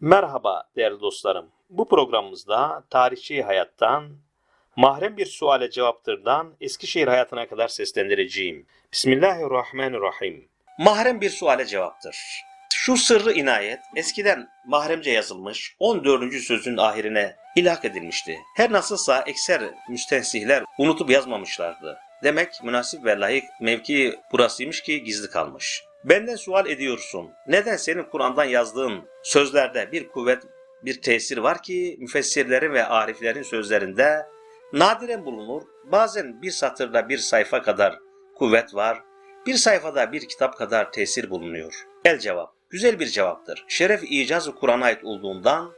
Merhaba değerli dostlarım. Bu programımızda tarihçi hayattan, mahrem bir suale cevaptırdan Eskişehir hayatına kadar seslendireceğim. Bismillahirrahmanirrahim. Mahrem bir suale cevaptır. Şu sırrı inayet eskiden mahremce yazılmış 14. sözün ahirine ilhak edilmişti. Her nasılsa ekser müstensihler unutup yazmamışlardı. Demek münasip ve layık mevki burasıymış ki gizli kalmış. Benden sual ediyorsun. Neden senin Kur'an'dan yazdığın sözlerde bir kuvvet, bir tesir var ki müfessirlerin ve ariflerin sözlerinde nadiren bulunur. Bazen bir satırda bir sayfa kadar kuvvet var. Bir sayfada bir kitap kadar tesir bulunuyor. El cevap. Güzel bir cevaptır. Şeref icazı Kur'an'a ait olduğundan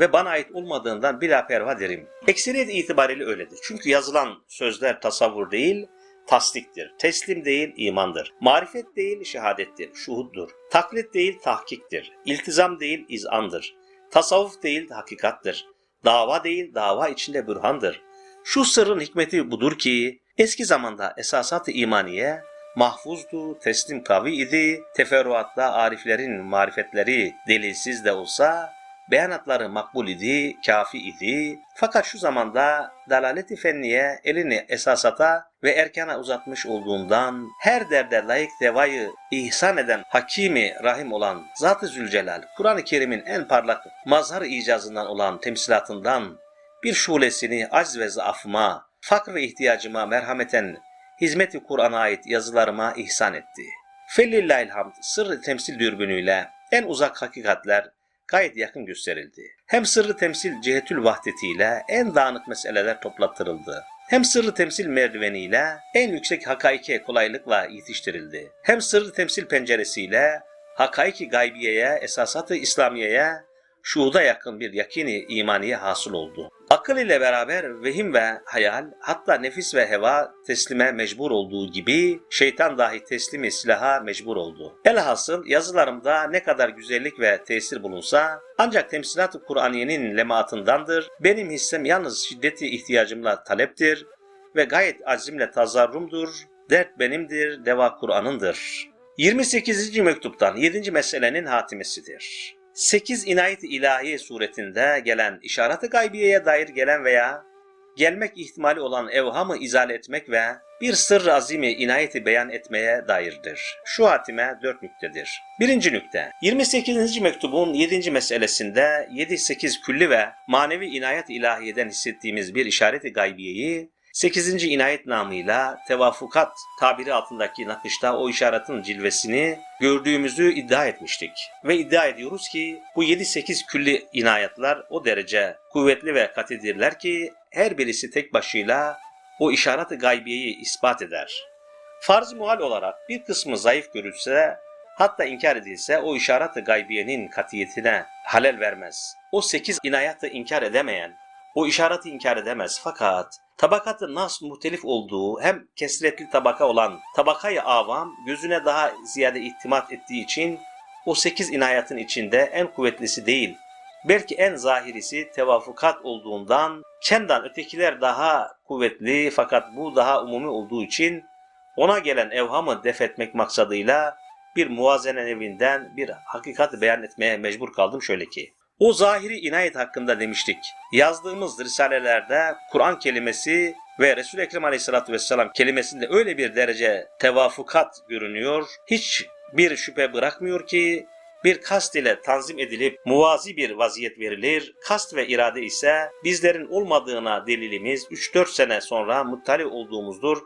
ve bana ait olmadığından bila perva derim. Ekseriyet itibariyle öyledir. Çünkü yazılan sözler tasavvur değil, tasdiktir. Teslim değil, imandır. Marifet değil, şehadettir. Şuhuddur. Taklit değil, tahkiktir. İltizam değil, izandır. Tasavvuf değil, hakikattir. Dava değil, dava içinde bürhandır. Şu sırrın hikmeti budur ki, eski zamanda esasat-ı imaniye mahfuzdu, teslim kavi idi, teferruatta ariflerin marifetleri delilsiz de olsa, beyanatları makbul idi, kafi idi. Fakat şu zamanda dalaleti fenniye elini esasata ve erkana uzatmış olduğundan her derde layık devayı ihsan eden Hakimi Rahim olan Zat-ı Zülcelal, Kur'an-ı Kerim'in en parlak mazhar icazından olan temsilatından bir şulesini acz ve zaafıma, fakr ve ihtiyacıma merhameten hizmeti Kur'an'a ait yazılarıma ihsan etti. Fellillahilhamd sırrı temsil dürbünüyle en uzak hakikatler gayet yakın gösterildi. Hem sırrı temsil cihetül vahdetiyle en dağınık meseleler toplattırıldı. Hem sırrı temsil merdiveniyle en yüksek hakaike kolaylıkla yetiştirildi. Hem sırrı temsil penceresiyle hakaiki gaybiyeye, esasatı İslamiye'ye, şuhuda yakın bir yakini imaniye hasıl oldu. Akıl ile beraber vehim ve hayal, hatta nefis ve heva teslime mecbur olduğu gibi şeytan dahi teslimi silaha mecbur oldu. Elhasıl yazılarımda ne kadar güzellik ve tesir bulunsa ancak temsilat-ı Kur'aniyenin lemaatındandır. Benim hissem yalnız şiddeti ihtiyacımla taleptir ve gayet azimle tazarrumdur. Dert benimdir, deva Kur'an'ındır. 28. mektuptan 7. meselenin hatimesidir. 8 inayet ilahi suretinde gelen işaret-i gaybiyeye dair gelen veya gelmek ihtimali olan evhamı izale etmek ve bir sır azimi inayeti beyan etmeye dairdir. Şu hatime dört nüktedir. Birinci nükte, 28. mektubun 7. meselesinde 7-8 külli ve manevi inayet ilahiyeden hissettiğimiz bir işareti gaybiyeyi 8. inayet namıyla tevafukat tabiri altındaki nakışta o işaretin cilvesini gördüğümüzü iddia etmiştik. Ve iddia ediyoruz ki bu 7-8 külli inayetler o derece kuvvetli ve katidirler ki her birisi tek başıyla o işaret-i gaybiyeyi ispat eder. Farz muhal olarak bir kısmı zayıf görülse hatta inkar edilse o işaret-i gaybiyenin katiyetine halel vermez. O 8 inayeti inkar edemeyen o işareti inkar edemez fakat tabakatı nas muhtelif olduğu hem kesretli tabaka olan tabakayı avam gözüne daha ziyade ihtimat ettiği için o sekiz inayetin içinde en kuvvetlisi değil, belki en zahirisi tevafukat olduğundan kendan ötekiler daha kuvvetli fakat bu daha umumi olduğu için ona gelen evhamı def etmek maksadıyla bir muvazene evinden bir hakikat beyan etmeye mecbur kaldım şöyle ki. O zahiri inayet hakkında demiştik. Yazdığımız risalelerde Kur'an kelimesi ve Resul-i Ekrem Aleyhisselatü Vesselam kelimesinde öyle bir derece tevafukat görünüyor. Hiç bir şüphe bırakmıyor ki bir kast ile tanzim edilip muvazi bir vaziyet verilir. Kast ve irade ise bizlerin olmadığına delilimiz 3-4 sene sonra muttali olduğumuzdur.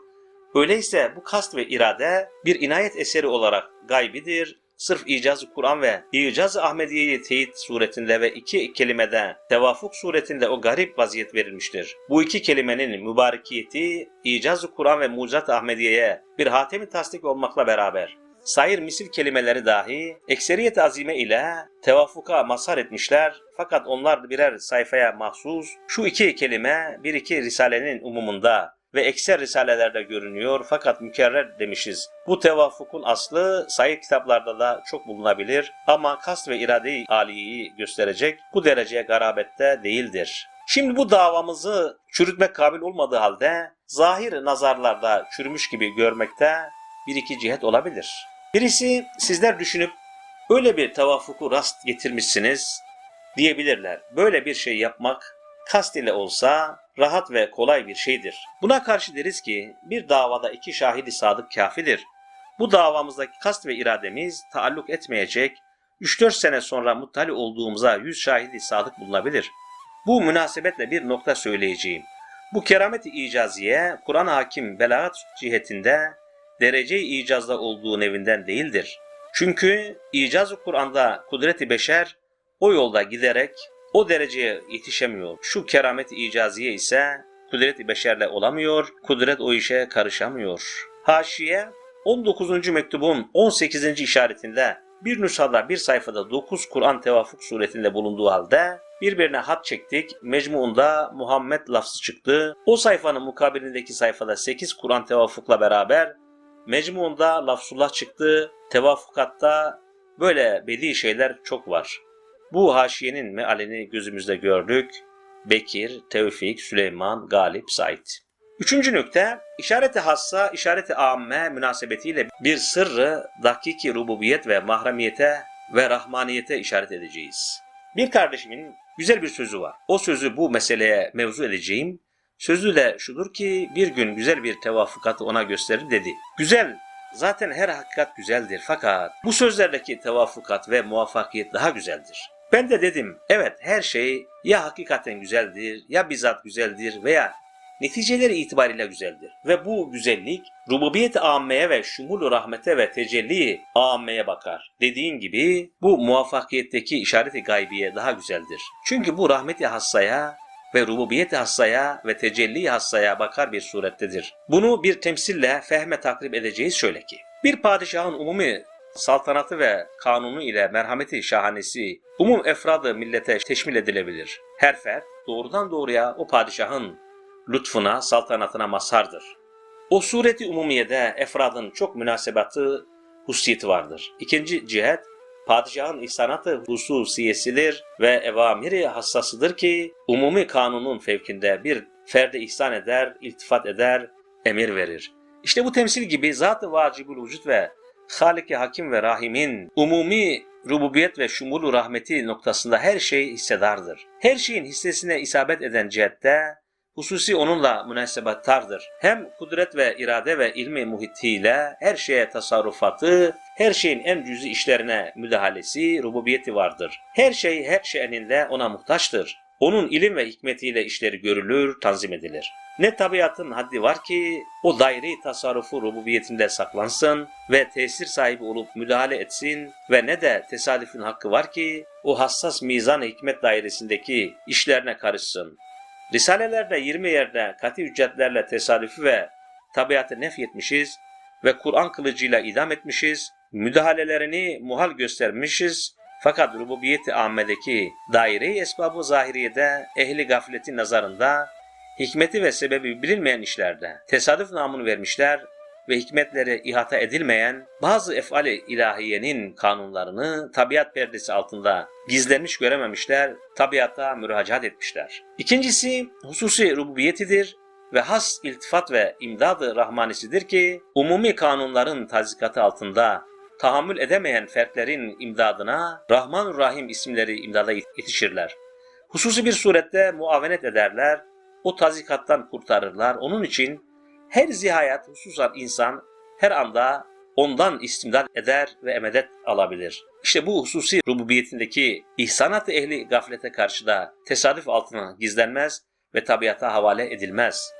Öyleyse bu kast ve irade bir inayet eseri olarak gaybidir sırf icazı Kur'an ve icazı Ahmediye'yi teyit suretinde ve iki kelimede tevafuk suretinde o garip vaziyet verilmiştir. Bu iki kelimenin mübarekiyeti icazı Kur'an ve mucizat Ahmediye'ye bir hatemi tasdik olmakla beraber sair misil kelimeleri dahi ekseriyet azime ile tevafuka mazhar etmişler fakat onlar birer sayfaya mahsus şu iki kelime bir iki risalenin umumunda ve ekser risalelerde görünüyor fakat mükerrer demişiz. Bu tevafukun aslı sayı kitaplarda da çok bulunabilir ama kast ve irade-i aliyeyi gösterecek bu dereceye garabette değildir. Şimdi bu davamızı çürütmek kabil olmadığı halde zahir nazarlarda çürümüş gibi görmekte bir iki cihet olabilir. Birisi sizler düşünüp öyle bir tevafuku rast getirmişsiniz diyebilirler. Böyle bir şey yapmak kast ile olsa rahat ve kolay bir şeydir. Buna karşı deriz ki bir davada iki şahidi sadık kafidir. Bu davamızdaki kast ve irademiz taalluk etmeyecek, 3-4 sene sonra muttali olduğumuza 100 şahidi sadık bulunabilir. Bu münasebetle bir nokta söyleyeceğim. Bu keramet-i icaziye, Kur'an hakim belagat cihetinde derece-i icazda olduğu nevinden değildir. Çünkü icaz-ı Kur'an'da kudreti beşer o yolda giderek o dereceye yetişemiyor. Şu keramet-i icaziye ise kudret-i beşerle olamıyor, kudret o işe karışamıyor. Haşiye 19. mektubun 18. işaretinde bir nüshada bir sayfada 9 Kur'an tevafuk suretinde bulunduğu halde birbirine hat çektik. Mecmuunda Muhammed lafzı çıktı. O sayfanın mukabilindeki sayfada 8 Kur'an tevafukla beraber mecmuunda lafzullah çıktı. Tevafukatta böyle bedi şeyler çok var. Bu haşiyenin mealini gözümüzde gördük. Bekir, Tevfik, Süleyman, Galip, Said. Üçüncü nükte, işareti hassa, işareti amme münasebetiyle bir sırrı dakiki rububiyet ve mahremiyete ve rahmaniyete işaret edeceğiz. Bir kardeşimin güzel bir sözü var. O sözü bu meseleye mevzu edeceğim. Sözü de şudur ki bir gün güzel bir tevafukatı ona gösterir dedi. Güzel, zaten her hakikat güzeldir fakat bu sözlerdeki tevafukat ve muvaffakiyet daha güzeldir. Ben de dedim, evet her şey ya hakikaten güzeldir, ya bizzat güzeldir veya neticeleri itibariyle güzeldir. Ve bu güzellik rububiyet ammeye ve şumul rahmete ve tecelli ammeye bakar. Dediğin gibi bu muvaffakiyetteki işareti gaybiye daha güzeldir. Çünkü bu rahmeti hassaya ve rububiyet hassaya ve tecelli hassaya bakar bir surettedir. Bunu bir temsille fehme takrip edeceğiz şöyle ki. Bir padişahın umumi saltanatı ve kanunu ile merhameti şahanesi umum efradı millete teşmil edilebilir. Her fert doğrudan doğruya o padişahın lütfuna, saltanatına mazhardır. O sureti umumiyede efradın çok münasebatı, hususiyeti vardır. İkinci cihet, padişahın ihsanatı hususiyesidir ve evamiri hassasıdır ki umumi kanunun fevkinde bir ferde ihsan eder, iltifat eder, emir verir. İşte bu temsil gibi zat-ı vacibül vücut ve Halik-i Hakim ve Rahim'in umumi rububiyet ve şumulu rahmeti noktasında her şey hissedardır. Her şeyin hissesine isabet eden cihette hususi onunla münasebattardır. Hem kudret ve irade ve ilmi muhitiyle her şeye tasarrufatı, her şeyin en cüzi işlerine müdahalesi, rububiyeti vardır. Her şey her şeyininde ona muhtaçtır. Onun ilim ve hikmetiyle işleri görülür, tanzim edilir. Ne tabiatın haddi var ki o daire tasarrufu rububiyetinde saklansın ve tesir sahibi olup müdahale etsin ve ne de tesadüfün hakkı var ki o hassas mizan hikmet dairesindeki işlerine karışsın. Risalelerde 20 yerde kati hüccetlerle tesadüfü ve tabiatı nefyetmişiz ve Kur'an kılıcıyla idam etmişiz, müdahalelerini muhal göstermişiz fakat rububiyeti ammedeki daire-i esbabı zahiriyede ehli gafletin nazarında hikmeti ve sebebi bilinmeyen işlerde tesadüf namını vermişler ve hikmetleri ihata edilmeyen bazı efali ilahiyenin kanunlarını tabiat perdesi altında gizlenmiş görememişler, tabiata müracaat etmişler. İkincisi hususi rububiyetidir ve has iltifat ve imdadı rahmanisidir ki umumi kanunların tazikatı altında tahammül edemeyen fertlerin imdadına Rahman Rahim isimleri imdada yetişirler. Hususi bir surette muavenet ederler, o tazikattan kurtarırlar. Onun için her zihayat hususan insan her anda ondan istimdad eder ve emedet alabilir. İşte bu hususi rububiyetindeki ihsanat ehli gaflete karşı da tesadüf altına gizlenmez ve tabiata havale edilmez.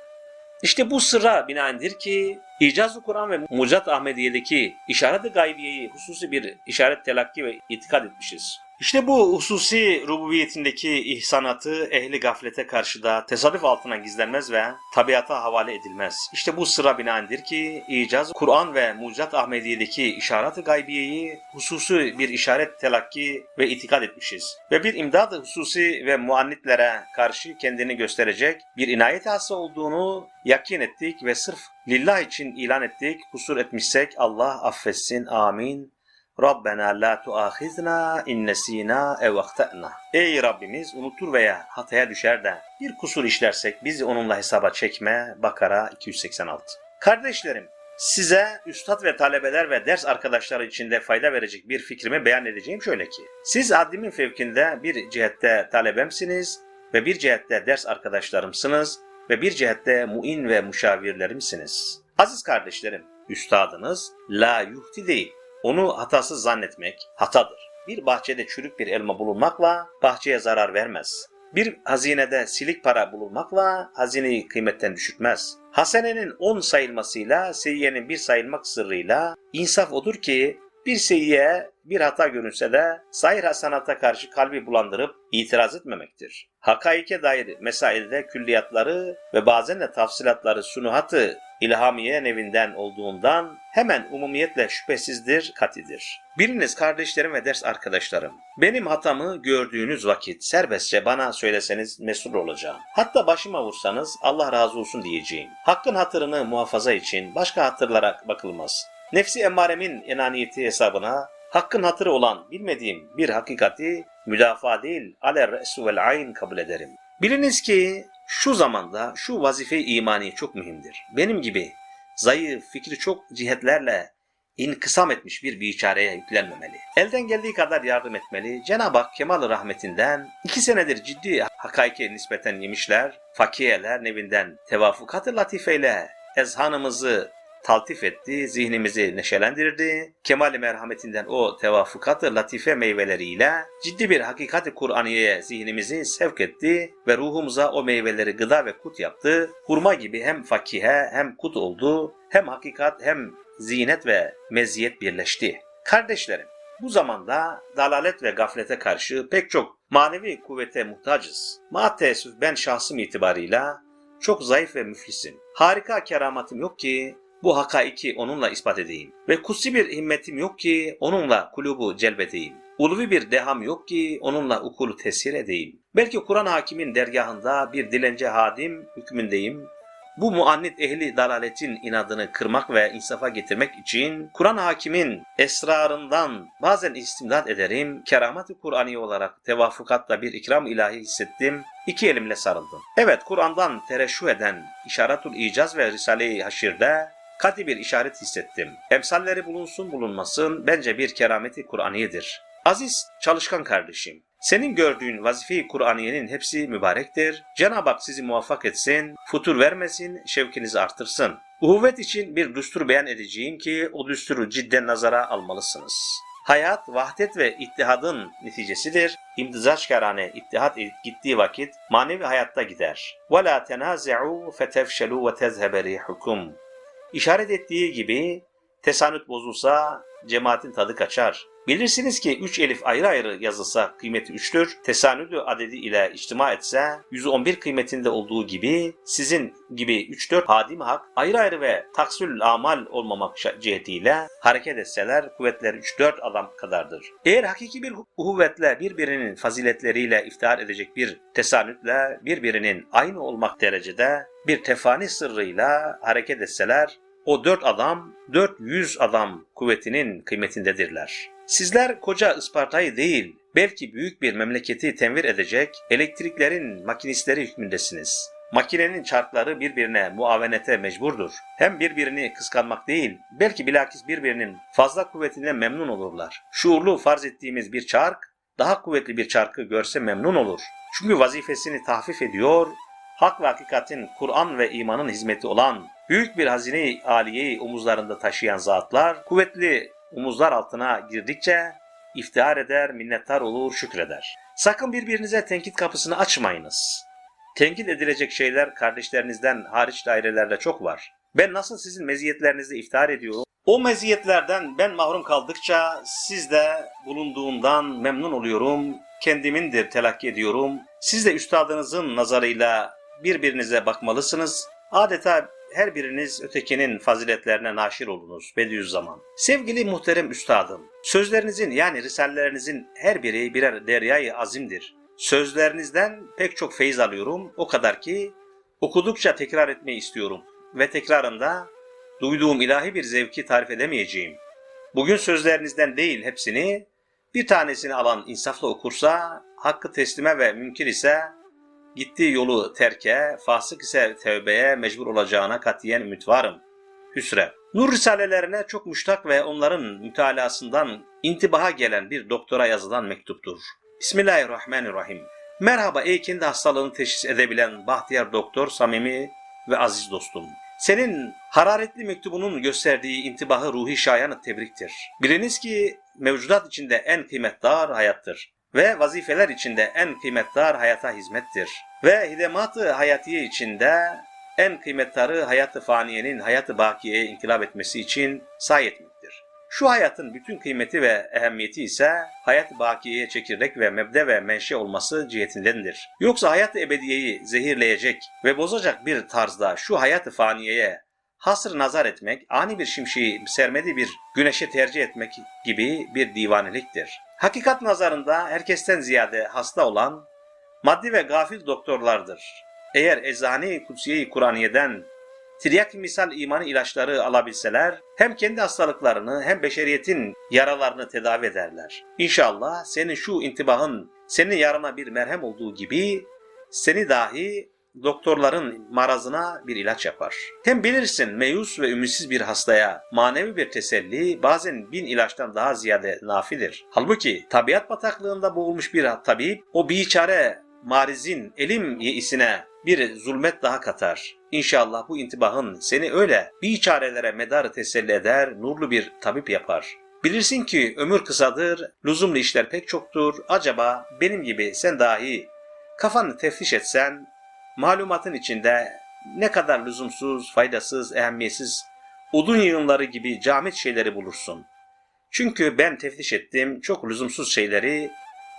İşte bu sırra binaendir ki İcaz-ı Kur'an ve Mucat Ahmediye'deki işaret-i gaybiyeyi hususi bir işaret telakki ve itikad etmişiz. İşte bu hususi rububiyetindeki ihsanatı ehli gaflete karşı da tesadüf altına gizlenmez ve tabiata havale edilmez. İşte bu sıra binaendir ki icaz, Kur'an ve Mucat Ahmediye'deki işaret-i gaybiyeyi hususi bir işaret telakki ve itikad etmişiz. Ve bir imdad hususi ve muannitlere karşı kendini gösterecek bir inayet hassa olduğunu yakin ettik ve sırf lillah için ilan ettik. Kusur etmişsek Allah affetsin. Amin. Rabbena la tuahizna in nesina ev ahtana. Ey Rabbimiz unutur veya hataya düşer de bir kusur işlersek bizi onunla hesaba çekme. Bakara 286. Kardeşlerim, Size üstad ve talebeler ve ders arkadaşları için de fayda verecek bir fikrimi beyan edeceğim şöyle ki. Siz haddimin fevkinde bir cihette talebemsiniz ve bir cihette ders arkadaşlarımsınız ve bir cihette muin ve müşavirlerimsiniz. Aziz kardeşlerim, üstadınız la yuhti değil. Onu hatasız zannetmek hatadır. Bir bahçede çürük bir elma bulunmakla bahçeye zarar vermez. Bir hazinede silik para bulunmakla hazineyi kıymetten düşürtmez. Hasenenin on sayılmasıyla seyyiyenin bir sayılmak sırrıyla insaf odur ki bir seyyiye bir hata görünse de sayır hasanata karşı kalbi bulandırıp itiraz etmemektir. Hakaike dair mesailde külliyatları ve bazen de tafsilatları sunuhatı ilhamiye nevinden olduğundan hemen umumiyetle şüphesizdir, katidir. Biriniz kardeşlerim ve ders arkadaşlarım, benim hatamı gördüğünüz vakit serbestçe bana söyleseniz mesul olacağım. Hatta başıma vursanız Allah razı olsun diyeceğim. Hakkın hatırını muhafaza için başka hatırlara bakılmaz. Nefsi emmaremin enaniyeti hesabına hakkın hatırı olan bilmediğim bir hakikati müdafaa değil ale re'su vel ayn kabul ederim. Biliniz ki şu zamanda şu vazife imani çok mühimdir. Benim gibi zayıf, fikri çok cihetlerle inkısam etmiş bir biçareye yüklenmemeli. Elden geldiği kadar yardım etmeli. Cenab-ı Hak kemal rahmetinden iki senedir ciddi hakaike nispeten yemişler. Fakiyeler nevinden tevafukat-ı latifeyle ezhanımızı taltif etti, zihnimizi neşelendirdi. Kemal-i merhametinden o tevafukat-ı latife meyveleriyle ciddi bir hakikat-i Kur'aniye'ye zihnimizi sevk etti ve ruhumuza o meyveleri gıda ve kut yaptı. Hurma gibi hem fakihe hem kut oldu, hem hakikat hem zinet ve meziyet birleşti. Kardeşlerim, bu zamanda dalalet ve gaflete karşı pek çok manevi kuvvete muhtacız. Ma teessüf ben şahsım itibarıyla çok zayıf ve müflisim. Harika keramatım yok ki bu hakaiki onunla ispat edeyim. Ve kutsi bir himmetim yok ki onunla kulubu celbedeyim. Ulvi bir deham yok ki onunla ukulu tesir edeyim. Belki Kur'an hakimin dergahında bir dilence hadim hükmündeyim. Bu muannit ehli dalaletin inadını kırmak ve insafa getirmek için Kur'an hakimin esrarından bazen istimdat ederim. Keramat-ı Kur'ani olarak tevafukatla bir ikram ilahi hissettim. İki elimle sarıldım. Evet Kur'an'dan tereşüh eden İşaratul İcaz ve Risale-i Haşir'de kati bir işaret hissettim. Emsalleri bulunsun bulunmasın bence bir kerameti Kur'aniyedir. Aziz çalışkan kardeşim, senin gördüğün vazife-i Kur'aniyenin hepsi mübarektir. Cenab-ı Hak sizi muvaffak etsin, futur vermesin, şevkinizi artırsın. Uhuvvet için bir düstur beyan edeceğim ki o düsturu cidden nazara almalısınız. Hayat, vahdet ve ittihadın neticesidir. İmtizaçkarane ittihat gittiği vakit manevi hayatta gider. وَلَا تَنَازِعُوا فَتَفْشَلُوا وَتَذْهَبَ رِيحُكُمْ İşaret ettiği gibi tesanüt bozulsa cemaatin tadı kaçar. Bilirsiniz ki üç elif ayrı ayrı yazılsa kıymeti üçtür. Tesanüdü adedi ile içtima etse 111 kıymetinde olduğu gibi sizin gibi 3-4 hadim hak ayrı ayrı ve taksül amal olmamak cihetiyle hareket etseler kuvvetleri 3-4 adam kadardır. Eğer hakiki bir kuvvetle birbirinin faziletleriyle iftihar edecek bir tesanütle birbirinin aynı olmak derecede bir tefani sırrıyla hareket etseler o dört adam 400 adam kuvvetinin kıymetindedirler. Sizler koca Isparta'yı değil, belki büyük bir memleketi tenvir edecek elektriklerin makinistleri hükmündesiniz. Makinenin çarkları birbirine muavenete mecburdur. Hem birbirini kıskanmak değil, belki bilakis birbirinin fazla kuvvetinden memnun olurlar. Şuurlu farz ettiğimiz bir çark, daha kuvvetli bir çarkı görse memnun olur. Çünkü vazifesini tahfif ediyor, hak ve hakikatin Kur'an ve imanın hizmeti olan büyük bir hazine-i aliyeyi omuzlarında taşıyan zatlar, kuvvetli omuzlar altına girdikçe iftihar eder, minnettar olur, şükreder. Sakın birbirinize tenkit kapısını açmayınız. Tenkit edilecek şeyler kardeşlerinizden hariç dairelerde çok var. Ben nasıl sizin meziyetlerinizle iftihar ediyorum? O meziyetlerden ben mahrum kaldıkça siz de bulunduğundan memnun oluyorum. Kendimindir telakki ediyorum. Siz de üstadınızın nazarıyla birbirinize bakmalısınız. Adeta her biriniz ötekinin faziletlerine naşir olunuz Bediüzzaman. Sevgili muhterem üstadım, sözlerinizin yani risalelerinizin her biri birer deryayı azimdir. Sözlerinizden pek çok feyiz alıyorum, o kadar ki okudukça tekrar etmeyi istiyorum ve tekrarında duyduğum ilahi bir zevki tarif edemeyeceğim. Bugün sözlerinizden değil hepsini, bir tanesini alan insafla okursa, hakkı teslime ve mümkün ise gittiği yolu terke, fasık ise tevbeye mecbur olacağına katiyen ümit varım. Hüsrev. Nur risalelerine çok müştak ve onların mütalasından intibaha gelen bir doktora yazılan mektuptur. Bismillahirrahmanirrahim. Merhaba ey kendi hastalığını teşhis edebilen bahtiyar doktor, samimi ve aziz dostum. Senin hararetli mektubunun gösterdiği intibahı ruhi şayanı tebriktir. Biliniz ki mevcudat içinde en kıymetdar hayattır ve vazifeler içinde en kıymetdar hayata hizmettir. Ve hidemat-ı hayatiye içinde en kıymettarı hayatı faniyenin hayatı bakiyeye inkılap etmesi için sahi etmektir. Şu hayatın bütün kıymeti ve ehemmiyeti ise hayat bakiyeye çekirdek ve mebde ve menşe olması cihetindendir. Yoksa hayat ebediyeyi zehirleyecek ve bozacak bir tarzda şu hayatı faniyeye hasır nazar etmek, ani bir şimşeği sermedi bir güneşe tercih etmek gibi bir divaneliktir. Hakikat nazarında herkesten ziyade hasta olan maddi ve gafil doktorlardır. Eğer eczane-i kutsiye-i Kur'aniye'den tiryak misal imanı ilaçları alabilseler hem kendi hastalıklarını hem beşeriyetin yaralarını tedavi ederler. İnşallah senin şu intibahın senin yarına bir merhem olduğu gibi seni dahi doktorların marazına bir ilaç yapar. Hem bilirsin meyus ve ümitsiz bir hastaya manevi bir teselli bazen bin ilaçtan daha ziyade nafidir. Halbuki tabiat bataklığında boğulmuş bir tabip o biçare marizin elim yeisine bir zulmet daha katar. İnşallah bu intibahın seni öyle biçarelere medarı teselli eder, nurlu bir tabip yapar. Bilirsin ki ömür kısadır, lüzumlu işler pek çoktur. Acaba benim gibi sen dahi kafanı teftiş etsen, malumatın içinde ne kadar lüzumsuz, faydasız, ehemmiyetsiz, udun yığınları gibi camit şeyleri bulursun. Çünkü ben teftiş ettim, çok lüzumsuz şeyleri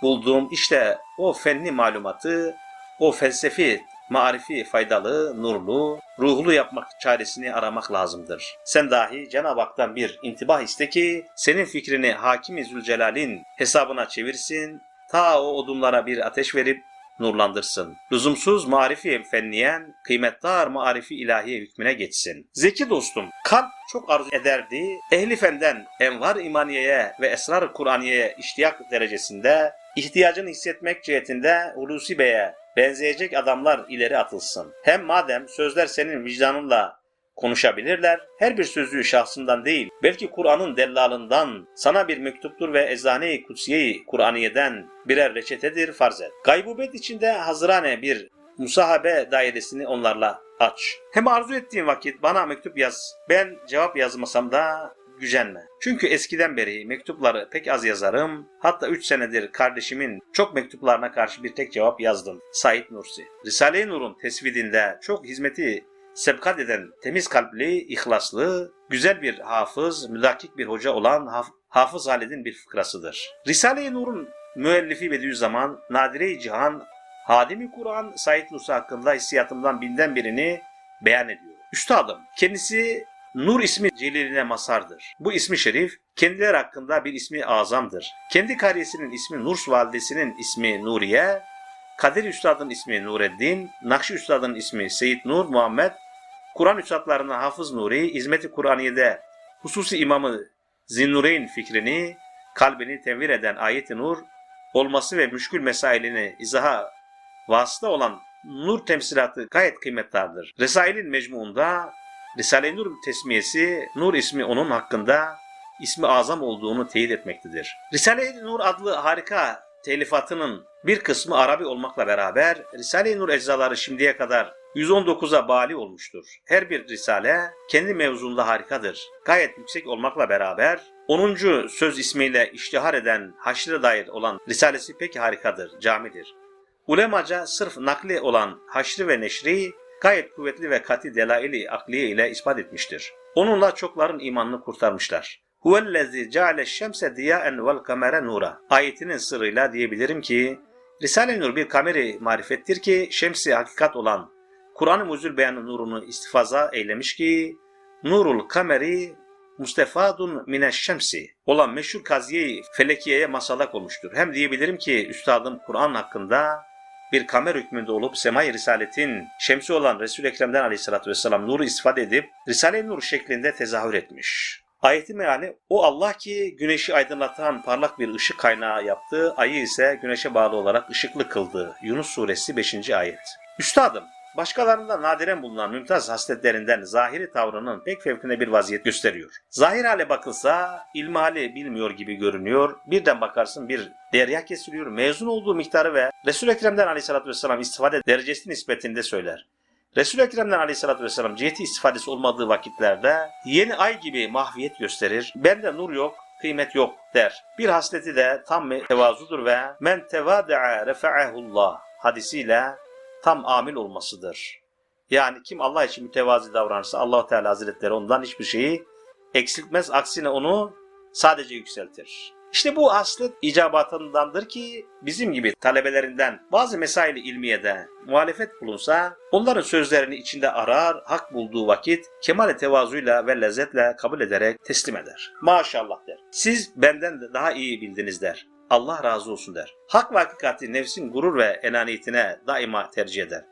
buldum. İşte o fenli malumatı, o felsefi marifi faydalı, nurlu, ruhlu yapmak çaresini aramak lazımdır. Sen dahi Cenab-ı Hak'tan bir intibah iste ki senin fikrini Hakim-i Zülcelal'in hesabına çevirsin, ta o odunlara bir ateş verip nurlandırsın. Lüzumsuz marifi fenniyen, kıymetdar marifi ilahiye hükmüne geçsin. Zeki dostum, kalp çok arzu ederdi, ehli fenden envar imaniyeye ve esrar Kur'aniye'ye iştiyak derecesinde ihtiyacını hissetmek cihetinde Hulusi Bey'e benzeyecek adamlar ileri atılsın. Hem madem sözler senin vicdanınla konuşabilirler, her bir sözlüğü şahsından değil, belki Kur'an'ın dellalından sana bir mektuptur ve eczane-i kutsiye-i Kur'aniye'den birer reçetedir farz et. Gaybubet içinde hazırane bir musahabe dairesini onlarla aç. Hem arzu ettiğin vakit bana mektup yaz. Ben cevap yazmasam da gücenme. Çünkü eskiden beri mektupları pek az yazarım. Hatta 3 senedir kardeşimin çok mektuplarına karşı bir tek cevap yazdım. Said Nursi. Risale-i Nur'un tesvidinde çok hizmeti sebkat eden temiz kalpli, ihlaslı, güzel bir hafız, müdakik bir hoca olan Haf- Hafız Halid'in bir fıkrasıdır. Risale-i Nur'un müellifi Bediüzzaman, Nadire-i Cihan, Hadimi Kur'an Said Nursi hakkında hissiyatımdan binden birini beyan ediyor. Üstadım, kendisi Nur ismi celiline masardır. Bu ismi şerif kendileri hakkında bir ismi azamdır. Kendi kariyesinin ismi Nurs validesinin ismi Nuriye, Kadir Üstad'ın ismi Nureddin, Nakşi Üstad'ın ismi Seyyid Nur Muhammed, Kur'an üstadlarına Hafız Nuri, hizmeti Kur'aniye'de hususi imamı Zinnureyn fikrini, kalbini tenvir eden ayet-i nur, olması ve müşkül mesailini izaha vasıta olan nur temsilatı gayet kıymetlidir. Resail'in mecmuunda Risale-i Nur tesmiyesi Nur ismi onun hakkında ismi azam olduğunu teyit etmektedir. Risale-i Nur adlı harika telifatının bir kısmı Arabi olmakla beraber Risale-i Nur eczaları şimdiye kadar 119'a bali olmuştur. Her bir risale kendi mevzunda harikadır. Gayet yüksek olmakla beraber 10. söz ismiyle iştihar eden haşre dair olan risalesi pek harikadır, camidir. Ulemaca sırf nakli olan haşri ve neşri gayet kuvvetli ve kati delaili akliye ile ispat etmiştir. Onunla çokların imanını kurtarmışlar. Huvellezî ceale şemse diyaen vel kamere nura. Ayetinin sırrıyla diyebilirim ki Risale-i Nur bir kameri marifettir ki şemsi hakikat olan Kur'an-ı Muzül Beyan'ın nurunu istifaza eylemiş ki nurul kameri mustefadun mine şemsi olan meşhur kaziye felekiyeye masalak olmuştur. Hem diyebilirim ki üstadım Kur'an hakkında bir kamer hükmünde olup Semai Risaletin şemsi olan Resul-i Ekrem'den aleyhissalatü vesselam nuru istifade edip Risale-i Nur şeklinde tezahür etmiş. Ayetin meali o Allah ki güneşi aydınlatan parlak bir ışık kaynağı yaptı, ayı ise güneşe bağlı olarak ışıklı kıldı. Yunus suresi 5. ayet. Üstadım, başkalarında nadiren bulunan mümtaz hasletlerinden zahiri tavrının pek fevkinde bir vaziyet gösteriyor. Zahir hale bakılsa ilmihali bilmiyor gibi görünüyor. Birden bakarsın bir derya kesiliyor. Mezun olduğu miktarı ve Resul-i Ekrem'den aleyhissalatü vesselam istifade derecesi nispetinde söyler. Resul-i Ekrem'den aleyhissalatü vesselam ciheti istifadesi olmadığı vakitlerde yeni ay gibi mahviyet gösterir. Bende nur yok, kıymet yok der. Bir hasleti de tam tevazudur ve men tevada'a refa'ehullah hadisiyle tam amil olmasıdır. Yani kim Allah için mütevazi davranırsa Allah Teala Hazretleri ondan hiçbir şeyi eksiltmez. Aksine onu sadece yükseltir. İşte bu aslet icabatındandır ki bizim gibi talebelerinden bazı mesaili ilmiyede muhalefet bulunsa onların sözlerini içinde arar, hak bulduğu vakit kemal tevazuyla ve lezzetle kabul ederek teslim eder. Maşallah der. Siz benden de daha iyi bildiniz der. Allah razı olsun der. Hak ve hakikati nefsin gurur ve enaniyetine daima tercih eder.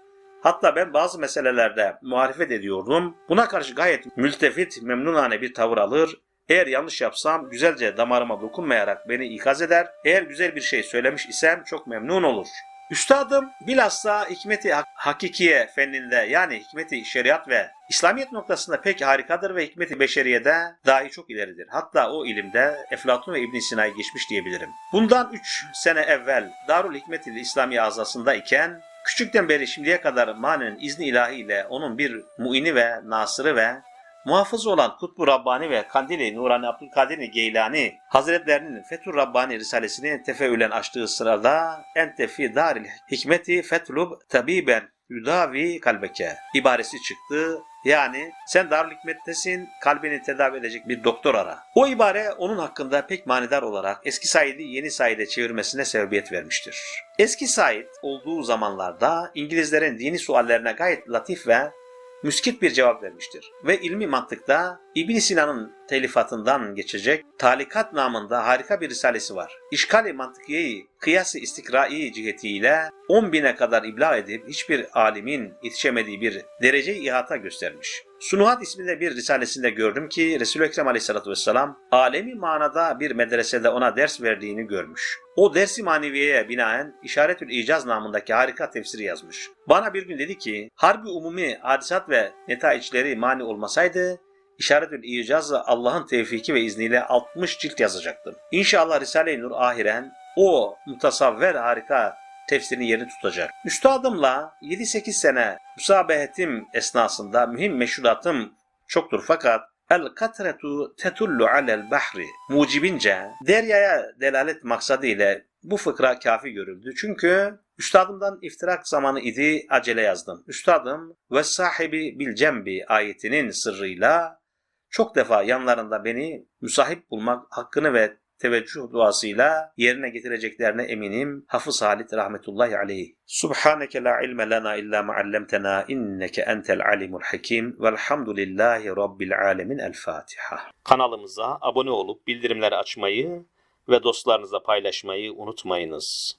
Hatta ben bazı meselelerde muhalefet ediyordum. Buna karşı gayet mültefit, memnunane bir tavır alır. Eğer yanlış yapsam güzelce damarıma dokunmayarak beni ikaz eder. Eğer güzel bir şey söylemiş isem çok memnun olur. Üstadım bilhassa hikmeti hak- hakikiye fenninde yani hikmeti şeriat ve İslamiyet noktasında pek harikadır ve hikmeti beşeriyede dahi çok ileridir. Hatta o ilimde Eflatun ve İbn Sina'yı geçmiş diyebilirim. Bundan 3 sene evvel Darul Hikmet ile İslami azasında iken küçükten beri şimdiye kadar manen izni ilahiyle onun bir muini ve nasırı ve muhafızı olan Kutbu Rabbani ve Kandili Nurani Abdülkadir Geylani Hazretlerinin Fethur Rabbani Risalesini tefeülen açtığı sırada ente fi daril hikmeti fetlub tabiben yudavi kalbeke ibaresi çıktı. Yani sen Darül Hikmet'tesin, kalbini tedavi edecek bir doktor ara. O ibare onun hakkında pek manidar olarak eski Said'i yeni Said'e çevirmesine sebebiyet vermiştir. Eski Said olduğu zamanlarda İngilizlerin dini suallerine gayet latif ve müskit bir cevap vermiştir. Ve ilmi mantıkta İbn Sina'nın telifatından geçecek Talikat namında harika bir risalesi var. İşkali mantıkiyeyi kıyası istikrai cihetiyle 10 bine kadar ibla edip hiçbir alimin yetişemediği bir derece ihata göstermiş. Sunuhat isminde bir risalesinde gördüm ki Resul-i Ekrem aleyhissalatü vesselam alemi manada bir medresede ona ders verdiğini görmüş. O dersi maneviyeye binaen İşaretül İcaz namındaki harika tefsiri yazmış. Bana bir gün dedi ki, harbi umumi hadisat ve netaiçleri mani olmasaydı, İşaretül İcaz'la Allah'ın tevfiki ve izniyle 60 cilt yazacaktım. İnşallah Risale-i Nur ahiren o mutasavver harika tefsirin yerini tutacak. Üstadımla 7-8 sene müsabehetim esnasında mühim meşhuratım çoktur fakat El katretu tetullu alel bahri mucibince deryaya delalet maksadı ile bu fıkra kafi görüldü. Çünkü üstadımdan iftirak zamanı idi acele yazdım. Üstadım ve sahibi bil cembi ayetinin sırrıyla çok defa yanlarında beni müsahip bulmak hakkını ve teveccüh duasıyla yerine getireceklerine eminim. Hafız Halit rahmetullahi aleyh. Subhaneke la ilme lana illa ma allamtena inneke entel alimul hakim velhamdülillahi rabbil alemin el Fatiha. Kanalımıza abone olup bildirimleri açmayı ve dostlarınızla paylaşmayı unutmayınız.